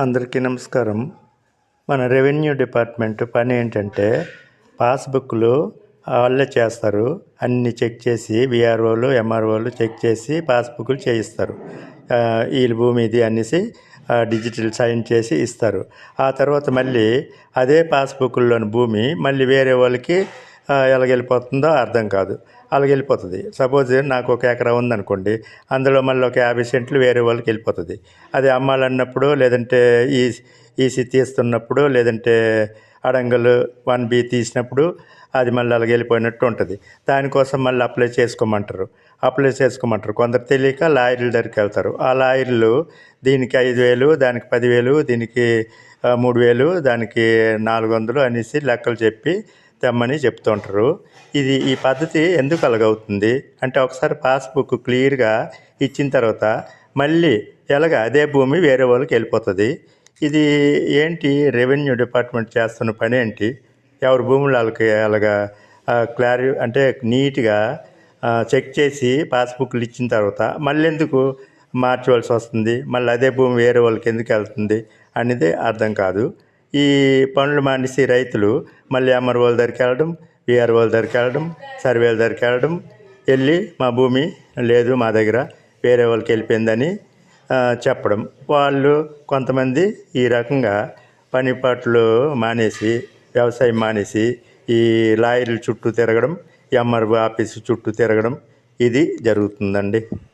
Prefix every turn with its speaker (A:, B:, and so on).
A: అందరికీ నమస్కారం. మన రెవెన్యూ డిపార్ట్మెంట్ పని ఏంటంటే పాస్బుక్లు వాళ్ళే చేస్తారు. అన్ని చెక్ చేసి విఆర్ఓలు ఎంఆర్ఓలు చెక్ చేసి పాస్బుక్లు చేయిస్తారు. ఆ, వీళ్ళ భూమి ఇది అనేసి డిజిటల్ సైన్ చేసి ఇస్తారు. ఆ తర్వాత మళ్ళీ అదే పాస్బుక్లోని భూమి మళ్ళీ వేరే వాళ్ళకి ఎలాగెళ్ళిపోతుందో అర్థం కాదు. అలాగెళ్ళిపోతుంది. సపోజ్ నాకు ఒక ఎకరా ఉందనుకోండి అందులో మళ్ళీ ఒక యాభై సెంట్లు వేరే వాళ్ళకి వెళ్ళిపోతుంది. అది అమ్మాలన్నప్పుడు లేదంటే ఈ ఈసీ తీస్తున్నప్పుడు లేదంటే అడంగలు వన్ బి తీసినప్పుడు అది మళ్ళీ అలాగ వెళ్ళిపోయినట్టు ఉంటుంది. దానికోసం మళ్ళీ అప్లై చేసుకోమంటారు. అప్లై చేసుకోమంటారు. కొందరు తెలియక లాయర్ల దగ్గరికి వెళ్తారు. ఆ లాయర్లు దీనికి ఐదు వేలు దానికి పదివేలు దీనికి మూడు వేలు దానికి నాలుగు వందలు అనేసి లెక్కలు చెప్పి తెమ్మని చెప్తుంటారు. ఇది ఈ పద్ధతి ఎందుకు అలాగవుతుంది? అంటే ఒకసారి పాస్బుక్ క్లియర్గా ఇచ్చిన తర్వాత మళ్ళీ ఎలాగ అదే భూమి వేరే వాళ్ళకి వెళ్ళిపోతుంది? ఇది ఏంటి? రెవెన్యూ డిపార్ట్మెంట్ చేస్తున్న పని ఏంటి? ఎవరి భూములు వాళ్ళకి అలాగా క్లారి అంటే నీట్గా చెక్ చేసి పాస్బుక్లు ఇచ్చిన తర్వాత మళ్ళీ ఎందుకు మార్చవలసి వస్తుంది? మళ్ళీ అదే భూమి వేరే వాళ్ళకి ఎందుకు వెళ్తుంది? అనేది అర్థం కాదు. ఈ పనులు మానేసి రైతులు మళ్ళీ ఎంఆర్ఓల దగ్గరికి వెళ్ళడం విఆర్ఓల దగ్గరికి వెళ్ళడం సర్వేల దగ్గరికి వెళ్ళడం వెళ్ళి మా భూమి లేదు మా దగ్గర వేరే వాళ్ళకి వెళ్ళిపోయిందని చెప్పడం. వాళ్ళు కొంతమంది ఈ రకంగా పని పాటలు మానేసి వ్యవసాయం మానేసి ఈ లాయర్ల చుట్టూ తిరగడం ఎంఆర్ఓ ఆఫీసు చుట్టూ తిరగడం ఇది జరుగుతుందండి.